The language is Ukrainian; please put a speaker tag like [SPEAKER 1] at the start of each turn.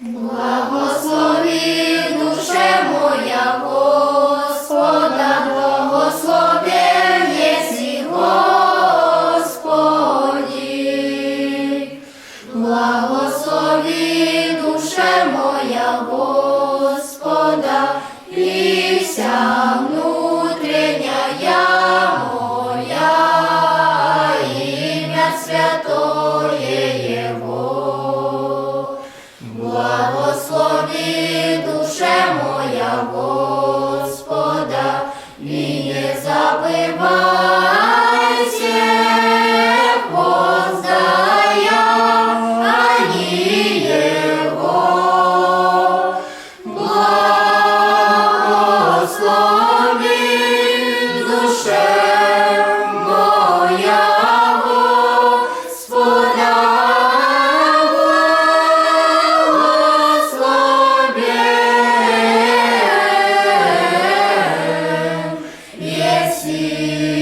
[SPEAKER 1] Благослови душе моя Господа, благословен єсі Господи, благослови душе моя Господа. благослови душе моя Бог. see.